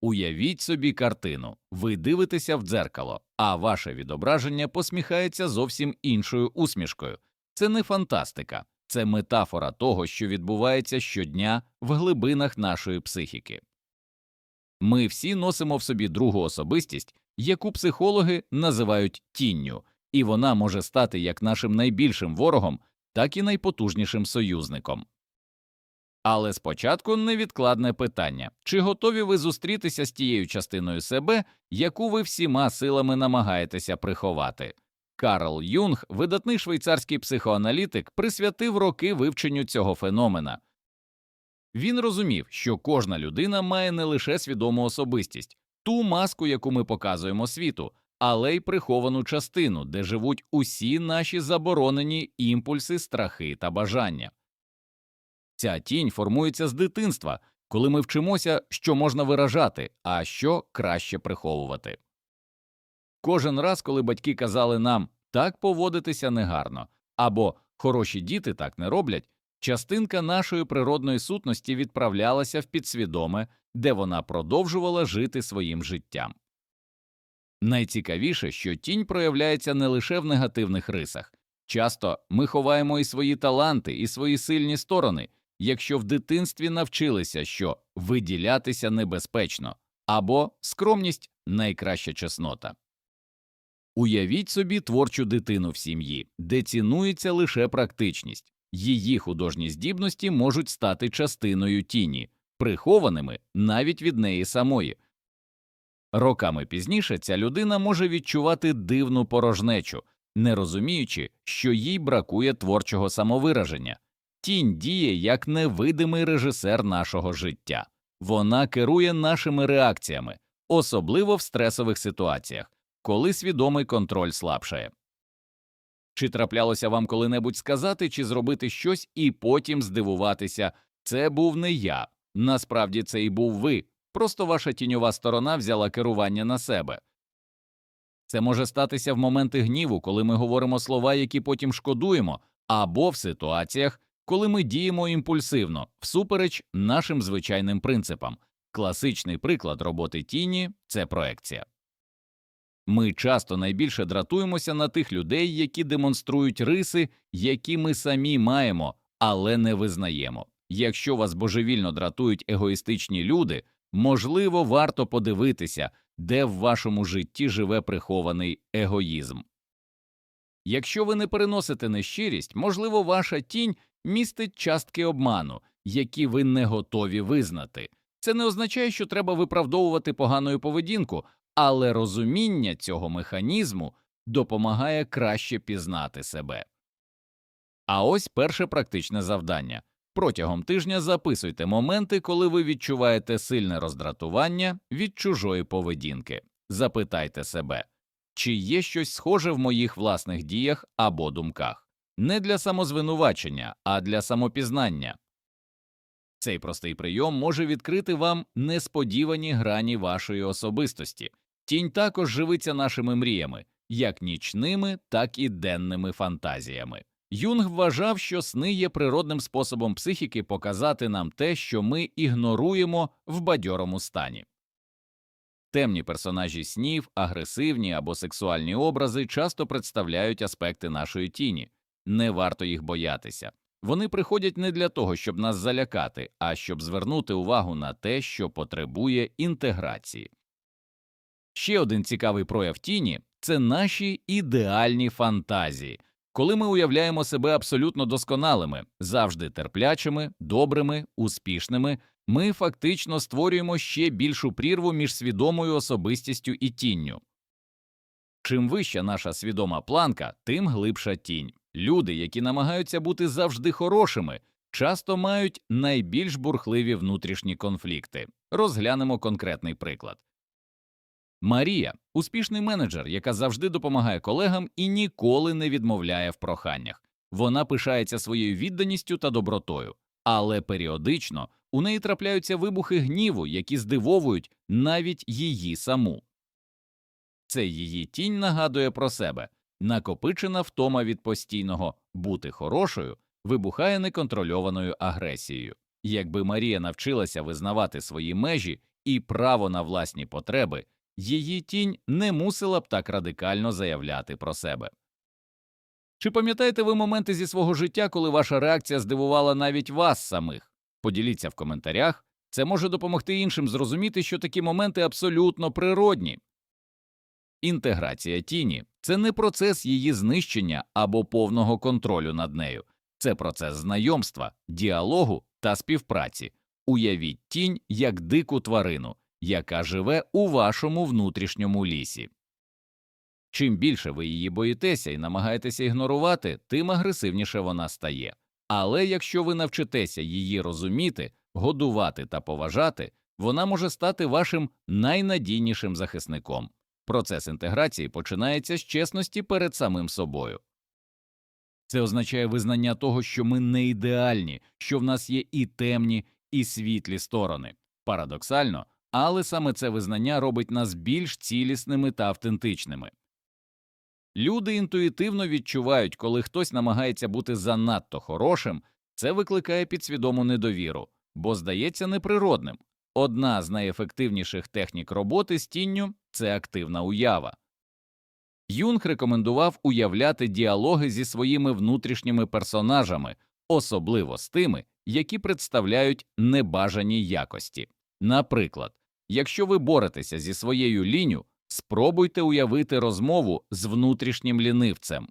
Уявіть собі картину. Ви дивитеся в дзеркало, а ваше відображення посміхається зовсім іншою усмішкою. Це не фантастика, це метафора того, що відбувається щодня в глибинах нашої психіки. Ми всі носимо в собі другу особистість, яку психологи називають тінню, і вона може стати як нашим найбільшим ворогом, так і найпотужнішим союзником. Але спочатку невідкладне питання чи готові ви зустрітися з тією частиною себе, яку ви всіма силами намагаєтеся приховати? Карл Юнг, видатний швейцарський психоаналітик, присвятив роки вивченню цього феномена. Він розумів, що кожна людина має не лише свідому особистість, ту маску, яку ми показуємо світу, але й приховану частину, де живуть усі наші заборонені імпульси, страхи та бажання. Ця тінь формується з дитинства, коли ми вчимося, що можна виражати, а що краще приховувати. Кожен раз, коли батьки казали нам так поводитися негарно або хороші діти так не роблять, частинка нашої природної сутності відправлялася в підсвідоме, де вона продовжувала жити своїм життям. Найцікавіше, що тінь проявляється не лише в негативних рисах. Часто ми ховаємо і свої таланти, і свої сильні сторони, якщо в дитинстві навчилися, що виділятися небезпечно, або скромність найкраща чеснота. Уявіть собі творчу дитину в сім'ї, де цінується лише практичність, її художні здібності можуть стати частиною тіні, прихованими навіть від неї самої. Роками пізніше ця людина може відчувати дивну порожнечу, не розуміючи, що їй бракує творчого самовираження. Тінь діє як невидимий режисер нашого життя. Вона керує нашими реакціями, особливо в стресових ситуаціях, коли свідомий контроль слабшає. Чи траплялося вам коли-небудь сказати чи зробити щось і потім здивуватися це був не я, насправді це і був ви, просто ваша тіньова сторона взяла керування на себе. Це може статися в моменти гніву, коли ми говоримо слова, які потім шкодуємо, або в ситуаціях, коли ми діємо імпульсивно, всупереч нашим звичайним принципам. Класичний приклад роботи тіні це проекція. Ми часто найбільше дратуємося на тих людей, які демонструють риси, які ми самі маємо, але не визнаємо. Якщо вас божевільно дратують егоїстичні люди, можливо, варто подивитися, де в вашому житті живе прихований егоїзм. Якщо ви не переносите нещирість, можливо, ваша тінь містить частки обману, які ви не готові визнати. Це не означає, що треба виправдовувати погану поведінку, але розуміння цього механізму допомагає краще пізнати себе. А ось перше практичне завдання. Протягом тижня записуйте моменти, коли ви відчуваєте сильне роздратування від чужої поведінки. Запитайте себе, чи є щось схоже в моїх власних діях або думках, не для самозвинувачення, а для самопізнання. Цей простий прийом може відкрити вам несподівані грані вашої особистості. Тінь також живиться нашими мріями, як нічними, так і денними фантазіями. Юнг вважав, що сни є природним способом психіки показати нам те, що ми ігноруємо в бадьорому стані. Темні персонажі снів, агресивні або сексуальні образи часто представляють аспекти нашої тіні, не варто їх боятися. Вони приходять не для того, щоб нас залякати, а щоб звернути увагу на те, що потребує інтеграції. Ще один цікавий прояв тіні це наші ідеальні фантазії, коли ми уявляємо себе абсолютно досконалими, завжди терплячими, добрими, успішними, ми фактично створюємо ще більшу прірву між свідомою особистістю і тінню. Чим вища наша свідома планка, тим глибша тінь. Люди, які намагаються бути завжди хорошими, часто мають найбільш бурхливі внутрішні конфлікти. Розглянемо конкретний приклад. Марія успішний менеджер, яка завжди допомагає колегам і ніколи не відмовляє в проханнях. Вона пишається своєю відданістю та добротою, але періодично у неї трапляються вибухи гніву, які здивовують навіть її саму. Це її тінь нагадує про себе накопичена втома від постійного бути хорошою вибухає неконтрольованою агресією. Якби Марія навчилася визнавати свої межі і право на власні потреби, її тінь не мусила б так радикально заявляти про себе. Чи пам'ятаєте ви моменти зі свого життя, коли ваша реакція здивувала навіть вас самих? Поділіться в коментарях. Це може допомогти іншим зрозуміти, що такі моменти абсолютно природні. Інтеграція тіні це не процес її знищення або повного контролю над нею, це процес знайомства, діалогу та співпраці. Уявіть тінь як дику тварину, яка живе у вашому внутрішньому лісі. Чим більше ви її боїтеся і намагаєтеся ігнорувати, тим агресивніше вона стає. Але якщо ви навчитеся її розуміти, годувати та поважати, вона може стати вашим найнадійнішим захисником. Процес інтеграції починається з чесності перед самим собою. Це означає визнання того, що ми не ідеальні, що в нас є і темні, і світлі сторони. Парадоксально, але саме це визнання робить нас більш цілісними та автентичними. Люди інтуїтивно відчувають, коли хтось намагається бути занадто хорошим, це викликає підсвідому недовіру, бо здається неприродним. Одна з найефективніших технік роботи з тінню це активна уява. Юнг рекомендував уявляти діалоги зі своїми внутрішніми персонажами, особливо з тими, які представляють небажані якості. Наприклад, якщо ви боретеся зі своєю ліню, спробуйте уявити розмову з внутрішнім лінивцем.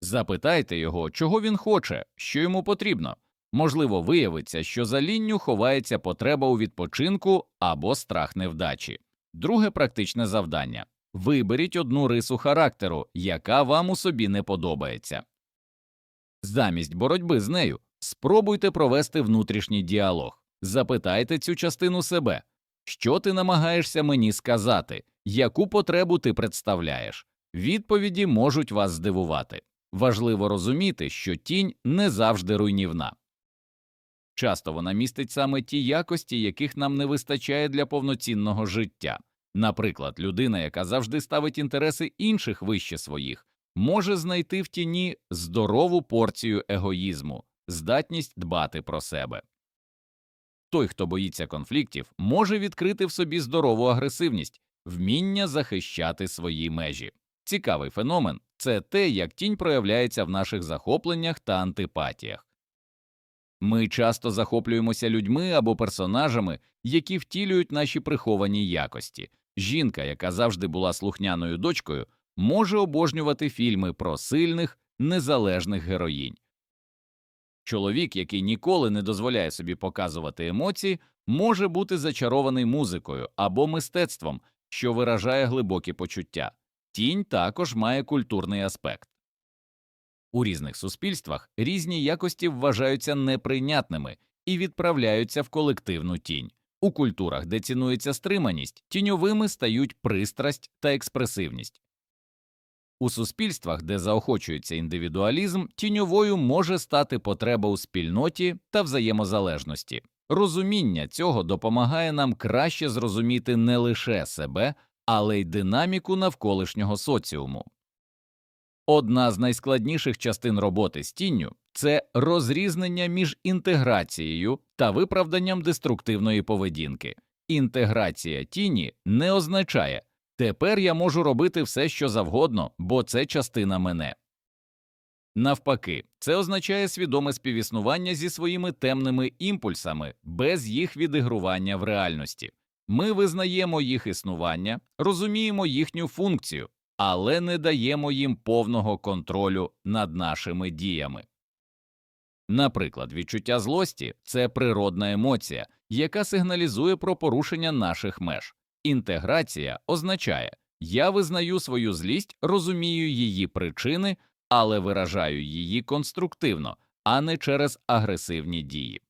Запитайте його, чого він хоче, що йому потрібно. Можливо, виявиться, що за лінню ховається потреба у відпочинку або страх невдачі. Друге практичне завдання виберіть одну рису характеру, яка вам у собі не подобається. Замість боротьби з нею спробуйте провести внутрішній діалог, запитайте цю частину себе, що ти намагаєшся мені сказати, яку потребу ти представляєш. Відповіді можуть вас здивувати. Важливо розуміти, що тінь не завжди руйнівна. Часто вона містить саме ті якості, яких нам не вистачає для повноцінного життя. Наприклад, людина, яка завжди ставить інтереси інших вище своїх, може знайти в тіні здорову порцію егоїзму, здатність дбати про себе. Той, хто боїться конфліктів, може відкрити в собі здорову агресивність, вміння захищати свої межі. Цікавий феномен це те, як тінь проявляється в наших захопленнях та антипатіях. Ми часто захоплюємося людьми або персонажами, які втілюють наші приховані якості. Жінка, яка завжди була слухняною дочкою, може обожнювати фільми про сильних, незалежних героїнь. Чоловік, який ніколи не дозволяє собі показувати емоції, може бути зачарований музикою або мистецтвом, що виражає глибокі почуття. Тінь також має культурний аспект. У різних суспільствах різні якості вважаються неприйнятними і відправляються в колективну тінь. У культурах, де цінується стриманість, тіньовими стають пристрасть та експресивність. У суспільствах, де заохочується індивідуалізм, тіньовою може стати потреба у спільноті та взаємозалежності. Розуміння цього допомагає нам краще зрозуміти не лише себе, але й динаміку навколишнього соціуму. Одна з найскладніших частин роботи з тінню це розрізнення між інтеграцією та виправданням деструктивної поведінки. Інтеграція тіні не означає тепер я можу робити все, що завгодно, бо це частина мене. Навпаки, це означає свідоме співіснування зі своїми темними імпульсами без їх відігрування в реальності. Ми визнаємо їх існування, розуміємо їхню функцію, але не даємо їм повного контролю над нашими діями. Наприклад, відчуття злості це природна емоція, яка сигналізує про порушення наших меж. Інтеграція означає я визнаю свою злість, розумію її причини, але виражаю її конструктивно, а не через агресивні дії.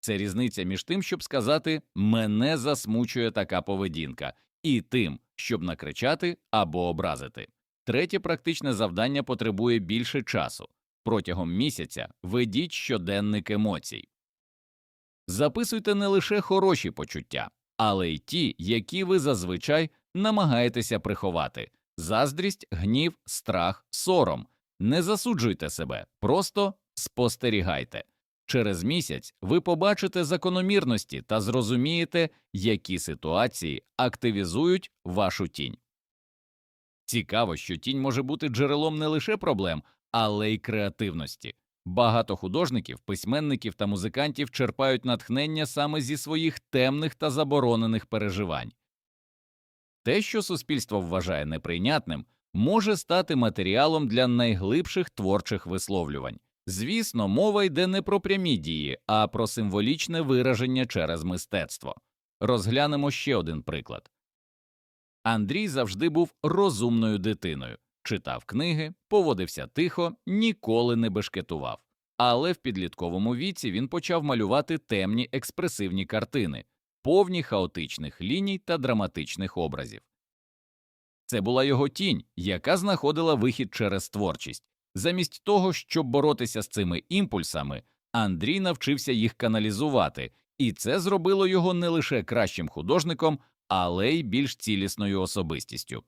Це різниця між тим, щоб сказати мене засмучує така поведінка, і тим, щоб накричати або образити. Третє практичне завдання потребує більше часу. Протягом місяця ведіть щоденник емоцій. Записуйте не лише хороші почуття, але й ті, які ви зазвичай намагаєтеся приховати заздрість, гнів, страх, сором. Не засуджуйте себе, просто спостерігайте. Через місяць ви побачите закономірності та зрозумієте, які ситуації активізують вашу тінь. Цікаво, що тінь може бути джерелом не лише проблем, але й креативності. Багато художників, письменників та музикантів черпають натхнення саме зі своїх темних та заборонених переживань. Те, що суспільство вважає неприйнятним, може стати матеріалом для найглибших творчих висловлювань. Звісно, мова йде не про прямі дії, а про символічне вираження через мистецтво. Розглянемо ще один приклад. Андрій завжди був розумною дитиною, читав книги, поводився тихо, ніколи не бешкетував. Але в підлітковому віці він почав малювати темні експресивні картини, повні хаотичних ліній та драматичних образів. Це була його тінь, яка знаходила вихід через творчість. Замість того, щоб боротися з цими імпульсами, Андрій навчився їх каналізувати, і це зробило його не лише кращим художником, але й більш цілісною особистістю.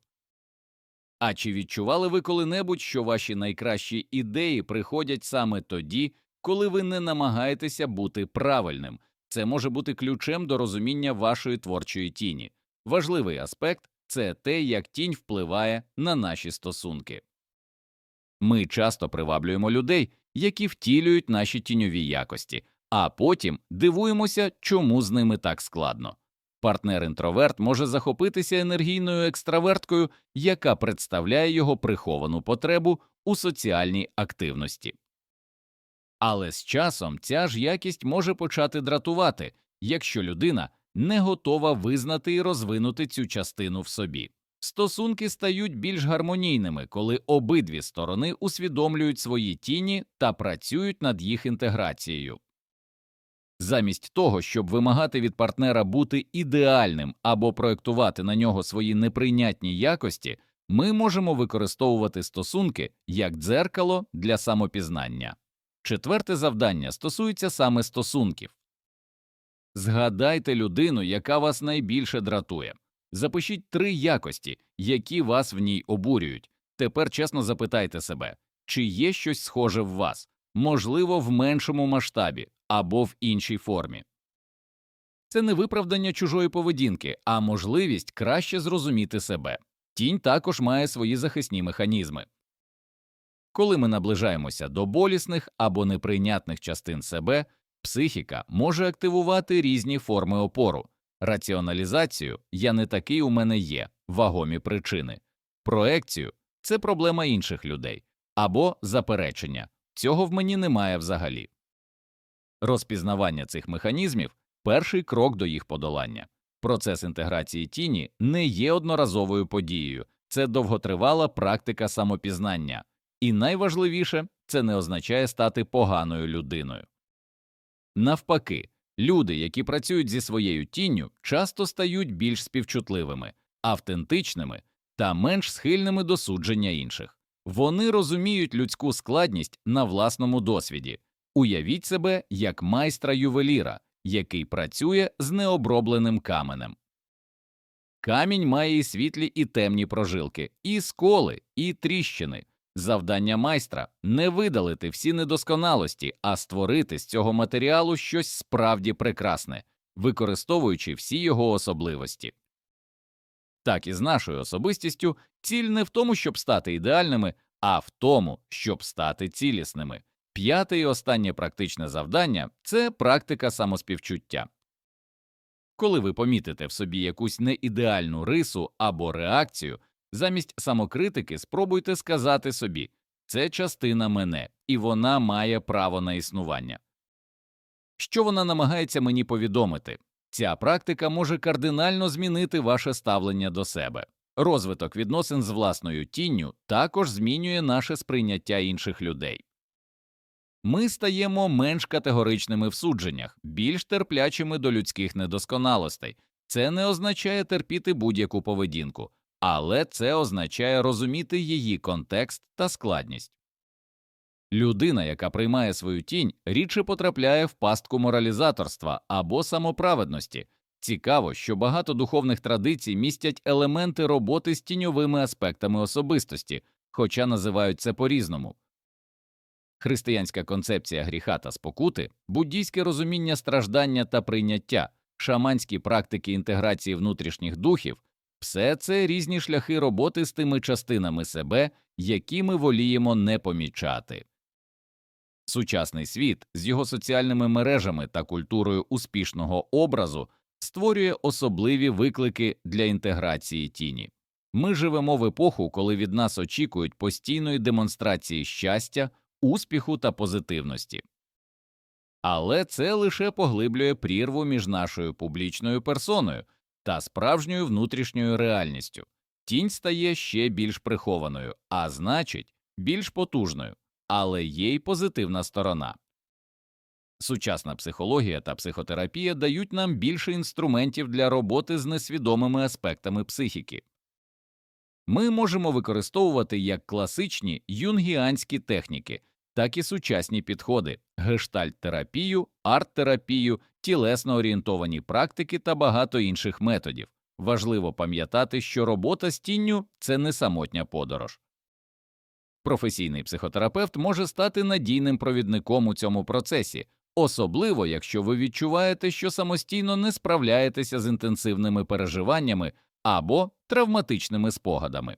А чи відчували ви коли-небудь, що ваші найкращі ідеї приходять саме тоді, коли ви не намагаєтеся бути правильним? Це може бути ключем до розуміння вашої творчої тіні. Важливий аспект це те, як тінь впливає на наші стосунки. Ми часто приваблюємо людей, які втілюють наші тіньові якості, а потім дивуємося, чому з ними так складно. Партнер-інтроверт може захопитися енергійною екстраверткою, яка представляє його приховану потребу у соціальній активності. Але з часом ця ж якість може почати дратувати, якщо людина не готова визнати і розвинути цю частину в собі. Стосунки стають більш гармонійними, коли обидві сторони усвідомлюють свої тіні та працюють над їх інтеграцією. Замість того, щоб вимагати від партнера бути ідеальним або проєктувати на нього свої неприйнятні якості, ми можемо використовувати стосунки як дзеркало для самопізнання. Четверте завдання стосується саме стосунків. Згадайте людину, яка вас найбільше дратує. Запишіть три якості, які вас в ній обурюють. Тепер чесно запитайте себе, чи є щось схоже в вас, можливо, в меншому масштабі або в іншій формі. Це не виправдання чужої поведінки, а можливість краще зрозуміти себе. Тінь також має свої захисні механізми. Коли ми наближаємося до болісних або неприйнятних частин себе, психіка може активувати різні форми опору, раціоналізацію я не такий у мене є, вагомі причини, проекцію це проблема інших людей, або заперечення цього в мені немає взагалі. Розпізнавання цих механізмів перший крок до їх подолання. Процес інтеграції тіні не є одноразовою подією, це довготривала практика самопізнання, і найважливіше це не означає стати поганою людиною. Навпаки, люди, які працюють зі своєю тінню, часто стають більш співчутливими, автентичними та менш схильними до судження інших. Вони розуміють людську складність на власному досвіді. Уявіть себе як майстра ювеліра, який працює з необробленим каменем. Камінь має і світлі і темні прожилки, і сколи, і тріщини. Завдання майстра не видалити всі недосконалості, а створити з цього матеріалу щось справді прекрасне, використовуючи всі його особливості. Так і з нашою особистістю ціль не в тому, щоб стати ідеальними, а в тому, щоб стати цілісними. П'яте і останнє практичне завдання це практика самоспівчуття. Коли ви помітите в собі якусь неідеальну рису або реакцію, замість самокритики спробуйте сказати собі це частина мене, і вона має право на існування. Що вона намагається мені повідомити? Ця практика може кардинально змінити ваше ставлення до себе. Розвиток відносин з власною тінню також змінює наше сприйняття інших людей. Ми стаємо менш категоричними в судженнях, більш терплячими до людських недосконалостей. Це не означає терпіти будь-яку поведінку, але це означає розуміти її контекст та складність. Людина, яка приймає свою тінь, рідше потрапляє в пастку моралізаторства або самоправедності. Цікаво, що багато духовних традицій містять елементи роботи з тіньовими аспектами особистості, хоча називають це по різному. християнська концепція гріха та спокути, буддійське розуміння страждання та прийняття, шаманські практики інтеграції внутрішніх духів все це різні шляхи роботи з тими частинами себе, які ми воліємо не помічати. Сучасний світ з його соціальними мережами та культурою успішного образу створює особливі виклики для інтеграції тіні. Ми живемо в епоху, коли від нас очікують постійної демонстрації щастя, успіху та позитивності. Але це лише поглиблює прірву між нашою публічною персоною та справжньою внутрішньою реальністю. Тінь стає ще більш прихованою, а значить, більш потужною, але є й позитивна сторона. Сучасна психологія та психотерапія дають нам більше інструментів для роботи з несвідомими аспектами психіки. Ми можемо використовувати як класичні юнгіанські техніки, так і сучасні підходи, гештальт-терапію, арт-терапію, тілесно орієнтовані практики та багато інших методів. Важливо пам'ятати, що робота з тінню це не самотня подорож. Професійний психотерапевт може стати надійним провідником у цьому процесі, особливо якщо ви відчуваєте, що самостійно не справляєтеся з інтенсивними переживаннями або травматичними спогадами.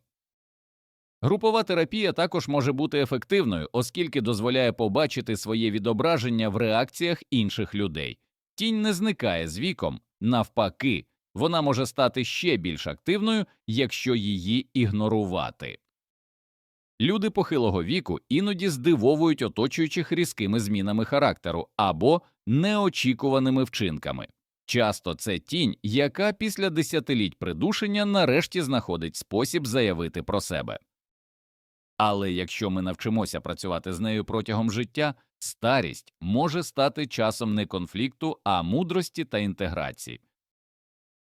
Групова терапія також може бути ефективною, оскільки дозволяє побачити своє відображення в реакціях інших людей. Тінь не зникає з віком, навпаки, вона може стати ще більш активною, якщо її ігнорувати. Люди похилого віку іноді здивовують оточуючих різкими змінами характеру або неочікуваними вчинками. Часто це тінь, яка після десятиліть придушення нарешті знаходить спосіб заявити про себе. Але якщо ми навчимося працювати з нею протягом життя, старість може стати часом не конфлікту, а мудрості та інтеграції.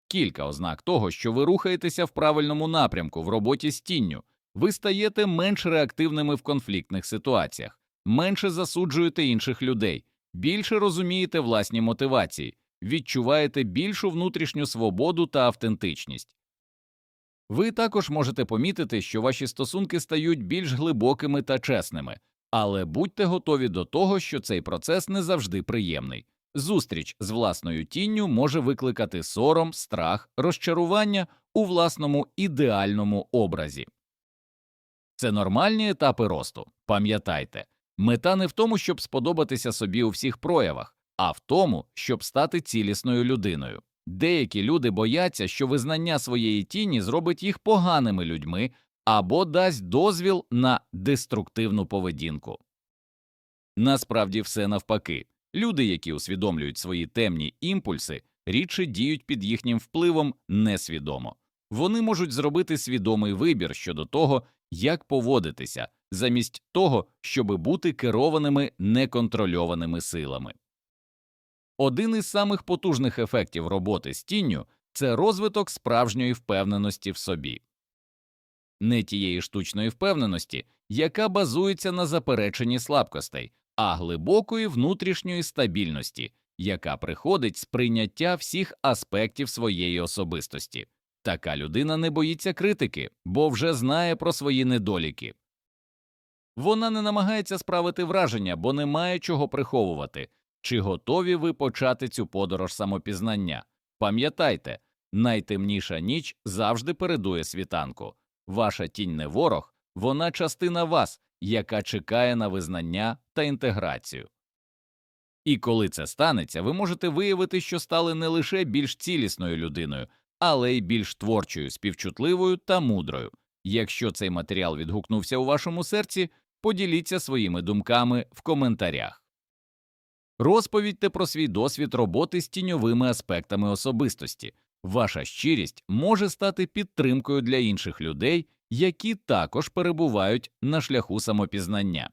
Кілька ознак того, що ви рухаєтеся в правильному напрямку в роботі з тінню, ви стаєте менш реактивними в конфліктних ситуаціях, менше засуджуєте інших людей, більше розумієте власні мотивації, відчуваєте більшу внутрішню свободу та автентичність. Ви також можете помітити, що ваші стосунки стають більш глибокими та чесними, але будьте готові до того, що цей процес не завжди приємний. Зустріч з власною тінню може викликати сором, страх, розчарування у власному ідеальному образі. Це нормальні етапи росту. Пам'ятайте, мета не в тому, щоб сподобатися собі у всіх проявах, а в тому, щоб стати цілісною людиною. Деякі люди бояться, що визнання своєї тіні зробить їх поганими людьми або дасть дозвіл на деструктивну поведінку. Насправді все навпаки. Люди, які усвідомлюють свої темні імпульси, рідше діють під їхнім впливом несвідомо. Вони можуть зробити свідомий вибір щодо того, як поводитися, замість того, щоби бути керованими неконтрольованими силами. Один із самих потужних ефектів роботи з тінню це розвиток справжньої впевненості в собі, не тієї штучної впевненості, яка базується на запереченні слабкостей, а глибокої внутрішньої стабільності, яка приходить з прийняття всіх аспектів своєї особистості. Така людина не боїться критики, бо вже знає про свої недоліки. Вона не намагається справити враження, бо не має чого приховувати. Чи готові ви почати цю подорож самопізнання? Пам'ятайте, найтемніша ніч завжди передує світанку. Ваша тінь не ворог, вона частина вас, яка чекає на визнання та інтеграцію. І коли це станеться, ви можете виявити, що стали не лише більш цілісною людиною, але й більш творчою, співчутливою та мудрою. Якщо цей матеріал відгукнувся у вашому серці, поділіться своїми думками в коментарях. Розповідьте про свій досвід роботи з тіньовими аспектами особистості. Ваша щирість може стати підтримкою для інших людей, які також перебувають на шляху самопізнання.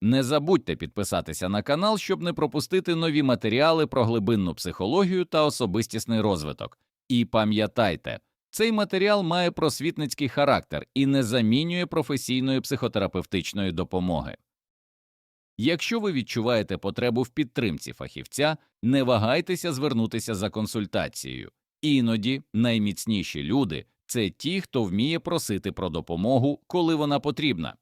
Не забудьте підписатися на канал, щоб не пропустити нові матеріали про глибинну психологію та особистісний розвиток. І пам'ятайте, цей матеріал має просвітницький характер і не замінює професійної психотерапевтичної допомоги. Якщо ви відчуваєте потребу в підтримці фахівця, не вагайтеся звернутися за консультацією. Іноді найміцніші люди це ті, хто вміє просити про допомогу, коли вона потрібна,